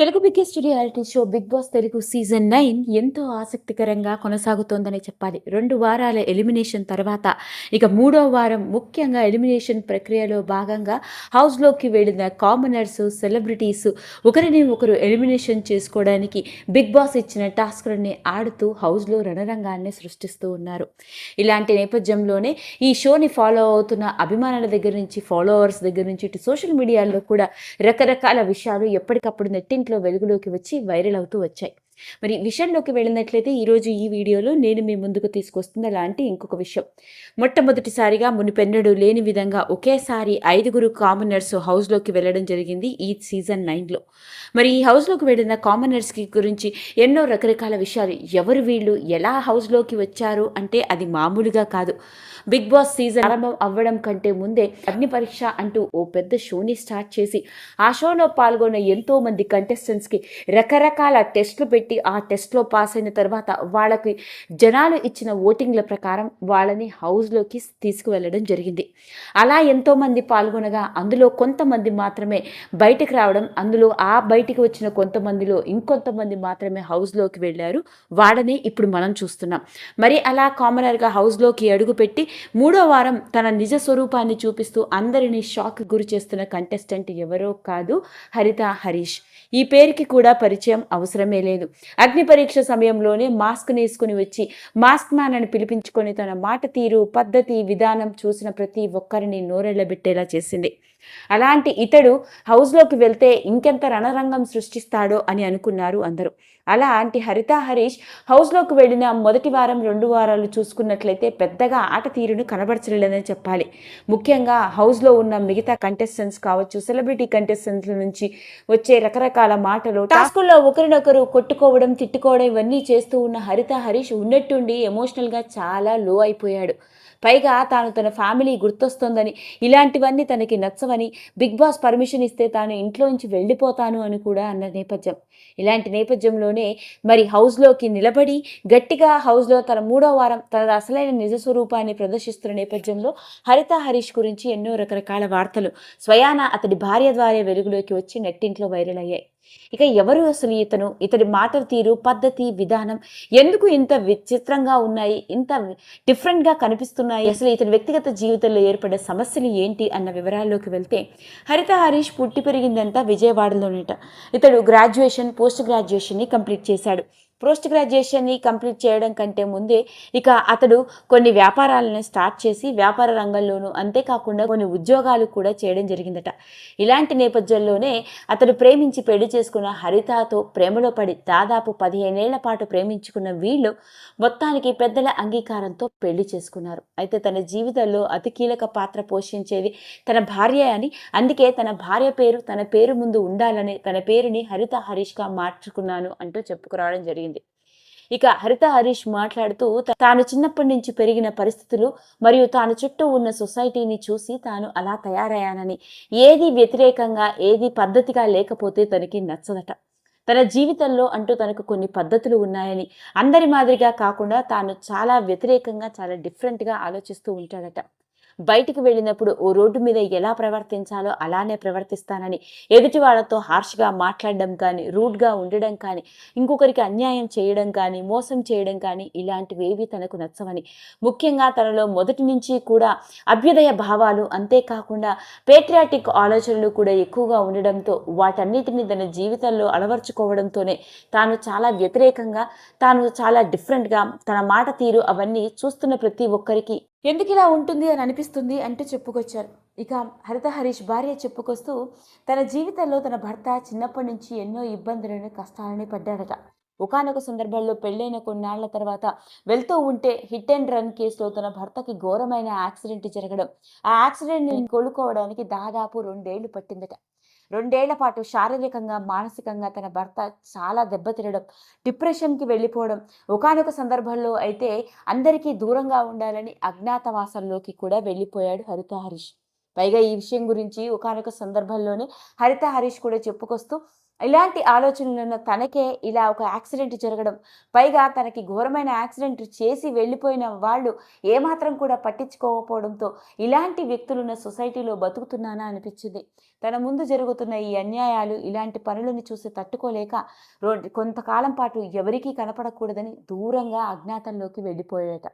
Telugu biggest reality show Bigg Boss Telugu season nine ఎంతో ఆసక్తికరంగా కొనసాగుతోందని చెప్పాలి. రెండు వారాల ఎలిమినేషన్ తర్వాత ఇక మూడో వారం ముఖ్యంగా ఎలిమినేషన్ ప్రక్రియలో భాగంగా హౌస్లోకి వెళ్ళిన కామనర్స్ సెలబ్రిటీస్ ఒకరిని ఒకరు ఎలిమినేషన్ చేసుకోవడానికి బిగ్ బాస్ ఇచ్చిన టాస్క్లని ఆడుతూ హౌస్లో రణరంగాన్ని సృష్టిస్తూ ఉన్నారు. ఇలాంటి నేపథ్యంలోనే ఈ షోని ఫాలో అవుతున్న అభిమానుల దగ్గర నుంచి ఫాలోవర్స్ దగ్గర నుంచి ఇటు సోషల్ మీడియాలో కూడా రకరకాల విషయాలు ఎప్పటికప్పుడు వెలుగులోకి వచ్చి వైరల్ అవుతూ వచ్చాయి. మరి విషయంలోకి వెళ్ళినట్లయితే ఈరోజు ఈ వీడియోలో నేను మీ ముందుకు తీసుకొస్తున్న లాంటి ఇంకొక విషయం. మొట్టమొదటిసారిగా మునిపెన్నడు లేని విధంగా ఒకేసారి ఐదుగురు కామనర్స్ హౌస్లోకి వెళ్ళడం జరిగింది ఈ సీజన్ నైన్లో. మరి ఈ హౌస్లోకి వెళ్ళిన కామనర్స్కి గురించి ఎన్నో రకరకాల విషయాలు ఎవరు వీళ్ళు ఎలా హౌస్లోకి వచ్చారు అంటే అది మామూలుగా కాదు. బిగ్ బాస్ సీజన్ ప్రారంభం అవ్వడం కంటే ముందే అగ్ని పరీక్ష అంటూ ఓ పెద్ద షోని స్టార్ట్ చేసి ఆ షోలో పాల్గొన్న ఎంతో మంది కంటెస్టెంట్స్కి రకరకాల టెస్టులు పెట్టి ఆ టెస్ట్లో పాస్ అయిన తర్వాత వాళ్ళకి జనాలు ఇచ్చిన ఓటింగ్ల ప్రకారం వాళ్ళని హౌస్లోకి తీసుకువెళ్ళడం జరిగింది. అలా ఎంతోమంది పాల్గొనగా అందులో కొంతమంది మాత్రమే బయటకు రావడం అందులో ఆ బయటికి వచ్చిన కొంతమందిలో ఇంకొంతమంది మాత్రమే హౌస్లోకి వెళ్ళారు. వాళ్ళని ఇప్పుడు మనం చూస్తున్నాం. మరి అలా కామనర్గా హౌస్లోకి అడుగుపెట్టి మూడో వారం తన నిజ స్వరూపాన్ని చూపిస్తూ అందరినీ షాక్ గురి చేస్తున్న కంటెస్టెంట్ ఎవరో కాదు హరిత హరీష్. ఈ పేరుకి కూడా పరిచయం అవసరమే లేదు. అగ్ని పరీక్ష సమయంలోనే మాస్క్ నేసుకుని వచ్చి మాస్క్ మ్యాన్ అని పిలిపించుకొని తన మాట తీరు పద్ధతి విధానం చూసిన ప్రతి ఒక్కరిని నోరెళ్ళబెట్టేలా చేసింది. అలాంటి ఇతడు హౌస్లోకి వెళ్తే ఇంకెంత రణరంగం సృష్టిస్తాడో అని అనుకున్నారు అందరూ. అలా ఆంటీ హరిత హరీష్ హౌస్లోకి వెళ్ళిన మొదటి వారం రెండు వారాలు చూసుకున్నట్లయితే పెద్దగా ఆట తీరును కనబరచలేదని చెప్పాలి. ముఖ్యంగా హౌస్లో ఉన్న మిగతా కంటెస్టెంట్స్ కావచ్చు సెలబ్రిటీ కంటెస్టెంట్ల నుంచి వచ్చే రకరకాల మాటలు టాస్కుల్లో ఒకరినొకరు కొట్టుకోవడం తిట్టుకోవడం ఇవన్నీ చేస్తూ ఉన్న హరిత హరీష్ ఉన్నట్టుండి ఎమోషనల్గా చాలా లో అయిపోయాడు. పైగా తాను తన ఫ్యామిలీ గుర్తొస్తోందని ఇలాంటివన్నీ తనకి నచ్చవని బిగ్ బాస్ పర్మిషన్ ఇస్తే తాను ఇంట్లోంచి వెళ్ళిపోతాను అని కూడా అన్న నేపథ్యం. ఇలాంటి నేపథ్యంలోనే మరి హౌస్లోకి నిలబడి గట్టిగా హౌస్లో తన మూడో వారం తన అసలైన నిజ స్వరూపాన్ని ప్రదర్శిస్తున్న నేపథ్యంలో హరిత హరీష్ గురించి ఎన్నో రకరకాల వార్తలు. స్వయాన అతడి భార్య ద్వారా వెలుగులోకి వచ్చి నెట్టింట్లో వైరల్ అయ్యాయి. ఇక ఎవరు అసలు ఇతను? ఇతడి మాటల తీరు పద్ధతి విధానం ఎందుకు ఇంత విచిత్రంగా ఉన్నాయి? ఇంత డిఫరెంట్గా కనిపిస్తున్నాయి? అసలు ఇతని వ్యక్తిగత జీవితంలో ఏర్పడే సమస్యలు ఏంటి? అన్న వివరాల్లోకి వెళ్తే హరిత హరీష్ పుట్టి పెరిగిందంతా విజయవాడలోనేట. ఇతడు గ్రాడ్యుయేషన్ పోస్ట్ గ్రాడ్యుయేషన్ని కంప్లీట్ చేశాడు. పోస్ట్ గ్రాడ్యుయేషన్ని కంప్లీట్ చేయడం కంటే ముందే ఇక అతడు కొన్ని వ్యాపారాలను స్టార్ట్ చేసి వ్యాపార రంగంలోనూ అంతేకాకుండా కొన్ని ఉద్యోగాలు కూడా చేయడం జరిగిందట. ఇలాంటి నేపథ్యంలోనే అతడు ప్రేమించి పెళ్ళి చేసుకున్న హరితతో ప్రేమలో పడి దాదాపు పదిహేనేళ్ళ పాటు ప్రేమించుకున్న వీళ్ళు మొత్తానికి పెద్దల అంగీకారంతో పెళ్ళి చేసుకున్నారు. అయితే తన జీవితంలో అతి కీలక పాత్ర పోషించేది తన భార్య అని అందుకే తన భార్య పేరు తన పేరు ముందు ఉండాలని తన పేరుని హరిత హరీష్గా మార్చుకున్నాను అంటూ చెప్పుకురావడం జరిగింది. ఇక హరిత హరీష్ మాట్లాడుతూ తాను చిన్నప్పటి నుంచి పెరిగిన పరిస్థితులు మరియు తాను చుట్టూ ఉన్న సొసైటీని చూసి తాను అలా తయారయ్యానని. ఏది వ్యతిరేకంగా ఏది పద్ధతిగా లేకపోతే తనకి నచ్చదట. తన జీవితంలో అంటూ తనకు కొన్ని పద్ధతులు ఉన్నాయని అందరి మాదిరిగా కాకుండా తాను చాలా వ్యతిరేకంగా చాలా డిఫరెంట్గా ఆలోచిస్తూ ఉంటాడట. బయటికి వెళ్ళినప్పుడు ఓ రోడ్డు మీద ఎలా ప్రవర్తించాలో అలానే ప్రవర్తిస్తానని ఎదుటి వాళ్ళతో హార్ష్గా మాట్లాడడం కానీ రూడ్గా ఉండడం కానీ ఇంకొకరికి అన్యాయం చేయడం కానీ మోసం చేయడం కానీ ఇలాంటివేవి తనకు నచ్చవని. ముఖ్యంగా తనలో మొదటి నుంచి కూడా అభ్యుదయ భావాలు అంతేకాకుండా పేట్రియాటిక్ ఆలోచనలు కూడా ఎక్కువగా ఉండడంతో వాటన్నిటిని తన జీవితంలో అలవర్చుకోవడంతోనే తాను చాలా వ్యతిరేకంగా తాను చాలా డిఫరెంట్గా తన మాట తీరు అవన్నీ చూస్తున్న ప్రతి ఒక్కరికి ఎందుకు ఇలా ఉంటుంది అని అనిపిస్తుంది అంటూ చెప్పుకొచ్చారు. ఇక హరిత హరీష్ భార్య చెప్పుకొస్తూ తన జీవితంలో తన భర్త చిన్నప్పటి నుంచి ఎన్నో ఇబ్బందులను కష్టాలని పడ్డాడట. ఒకానొక సందర్భంలో పెళ్ళైన కొన్నాళ్ళ తర్వాత వెళ్తూ ఉంటే హిట్ అండ్ రన్ కేసులో తన భర్తకి ఘోరమైన యాక్సిడెంట్ జరగడం. ఆ యాక్సిడెంట్ని కోలుకోవడానికి దాదాపు రెండేళ్ళు పట్టిందట. రెండేళ్ళ పాటు శారీరకంగా మానసికంగా తన భర్త చాలా దెబ్బతినడం డిప్రెషన్కి వెళ్ళిపోవడం ఒకానొక సందర్భంలో అయితే అందరికీ దూరంగా ఉండాలని అజ్ఞాతవాసంలోకి కూడా వెళ్ళిపోయాడు హరిత హరీష్. పైగా ఈ విషయం గురించి ఒకనొక సందర్భంలోనే హరిత హరీష్ కూడా చెప్పుకొస్తూ ఇలాంటి ఆలోచనలున్న తనకే ఇలా ఒక యాక్సిడెంట్ జరగడం పైగా తనకి ఘోరమైన యాక్సిడెంట్ చేసి వెళ్ళిపోయిన వాళ్ళు ఏమాత్రం కూడా పట్టించుకోకపోవడంతో ఇలాంటి వ్యక్తులున్న సొసైటీలో బతుకుతున్నానా అనిపించింది. తన ముందు జరుగుతున్న ఈ అన్యాయాలు ఇలాంటి పనులను చూసి తట్టుకోలేక రో కొంతకాలం పాటు ఎవరికీ కనపడకూడదని దూరంగా అజ్ఞాతంలోకి వెళ్ళిపోయాట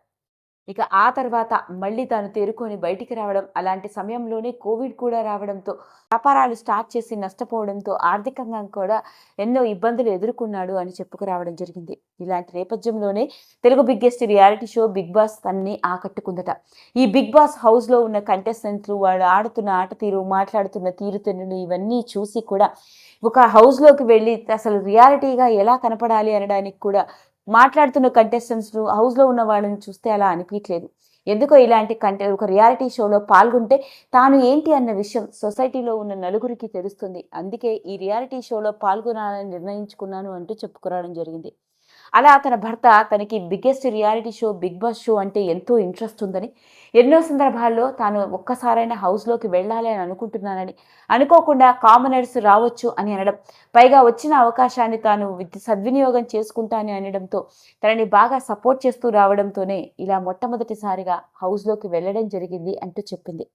ఇక ఆ తర్వాత మళ్ళీ తాను తేరుకొని బయటికి రావడం అలాంటి సమయంలోనే కోవిడ్ కూడా రావడంతో వ్యాపారాలు స్టార్ట్ చేసి నష్టపోవడంతో ఆర్థికంగా కూడా ఎన్నో ఇబ్బందులు ఎదుర్కొన్నాడు అని చెప్పుకురావడం జరిగింది. ఇలాంటి నేపథ్యంలోనే Telugu biggest reality show Bigg Boss తనని ఆకట్టుకుందట. ఈ బిగ్ బాస్ హౌస్లో ఉన్న కంటెస్టెంట్లు వాళ్ళు ఆడుతున్న ఆట తీరు మాట్లాడుతున్న తీరుతెన్నులు ఇవన్నీ చూసి కూడా ఒక హౌస్లోకి వెళ్ళి అసలు రియాలిటీగా ఎలా కనపడాలి అనడానికి కూడా మాట్లాడుతున్న కంటెస్టెంట్స్ను హౌస్లో ఉన్న వాళ్ళని చూస్తే అలా అనిపించలేదు ఎందుకో ఇలాంటి కంటె ఒక రియాలిటీ షోలో పాల్గొంటే తాను ఏంటి అన్న విషయం సొసైటీలో ఉన్న నలుగురికి తెలుస్తుంది. అందుకే ఈ రియాలిటీ షోలో పాల్గొనాలని నిర్ణయించుకున్నాను అంటూ చెప్పుకురావడం జరిగింది. అలా తన భర్త తనకి biggest reality show Bigg Boss show అంటే ఎంతో ఇంట్రెస్ట్ ఉందని. ఎన్నో సందర్భాల్లో తాను ఒక్కసారైనా హౌస్లోకి వెళ్ళాలి అని అనుకుంటున్నానని. అనుకోకుండా కామనర్స్ రావచ్చు అని అనడం. పైగా వచ్చిన అవకాశాన్ని తాను సద్వినియోగం చేసుకుంటాను అనడంతో తనని బాగా సపోర్ట్ చేస్తూ రావడంతోనే ఇలా మొట్టమొదటిసారిగా హౌస్లోకి వెళ్ళడం జరిగింది అంటూ చెప్పింది.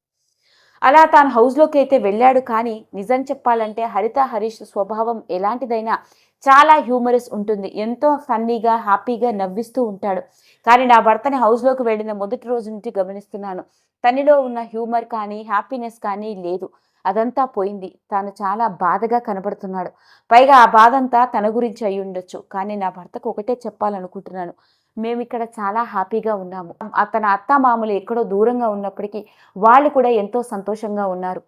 అలా తాను హౌస్లోకి అయితే వెళ్ళాడు కానీ నిజం చెప్పాలంటే హరిత హరీష్ స్వభావం ఎలాంటిదైనా చాలా హ్యూమరస్ ఉంటుంది. ఎంతో ఫన్నీగా హ్యాపీగా నవ్విస్తూ ఉంటాడు. కానీ నా భర్తని హౌస్లోకి వెళ్ళిన మొదటి రోజు నుంచి గమనిస్తున్నాను. తనలో ఉన్న హ్యూమర్ కానీ హ్యాపీనెస్ కానీ లేదు. అదంతా పోయింది. తాను చాలా బాధగా కనబడుతున్నాడు. పైగా ఆ బాధ అంతా తన గురించి అయి ఉండొచ్చు. కానీ నా భర్తకు ఒకటే చెప్పాలనుకుంటున్నాను. మేము ఇక్కడ చాలా హ్యాపీగా ఉన్నాము. తన అత్త మామూలు ఎక్కడో దూరంగా ఉన్నప్పటికీ వాళ్ళు కూడా ఎంతో సంతోషంగా ఉన్నారు.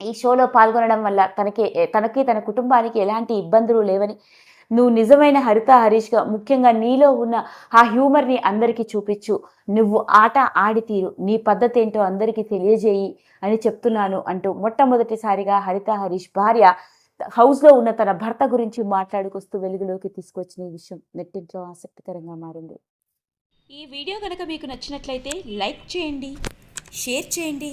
ఈ షోలో పాల్గొనడం వల్ల తనకి తనకి తన కుటుంబానికి ఎలాంటి ఇబ్బందులు లేవని నువ్వు నిజమైన హరిత హరీష్గా ముఖ్యంగా నీలో ఉన్న ఆ హ్యూమర్ని అందరికీ చూపించు. నువ్వు ఆట ఆడి తీరు నీ పద్ధతి ఏంటో అందరికీ తెలియజేయి అని చెప్తున్నాను అంటూ మొట్టమొదటిసారిగా హరిత హరీష్ భార్య హౌస్లో ఉన్న తన భర్త గురించి మాట్లాడుకొస్తూ వెలుగులోకి తీసుకొచ్చిన ఈ విషయం నెట్టింట్లో ఆసక్తికరంగా మారింది. ఈ వీడియో కనుక మీకు నచ్చినట్లయితే లైక్ చేయండి షేర్ చేయండి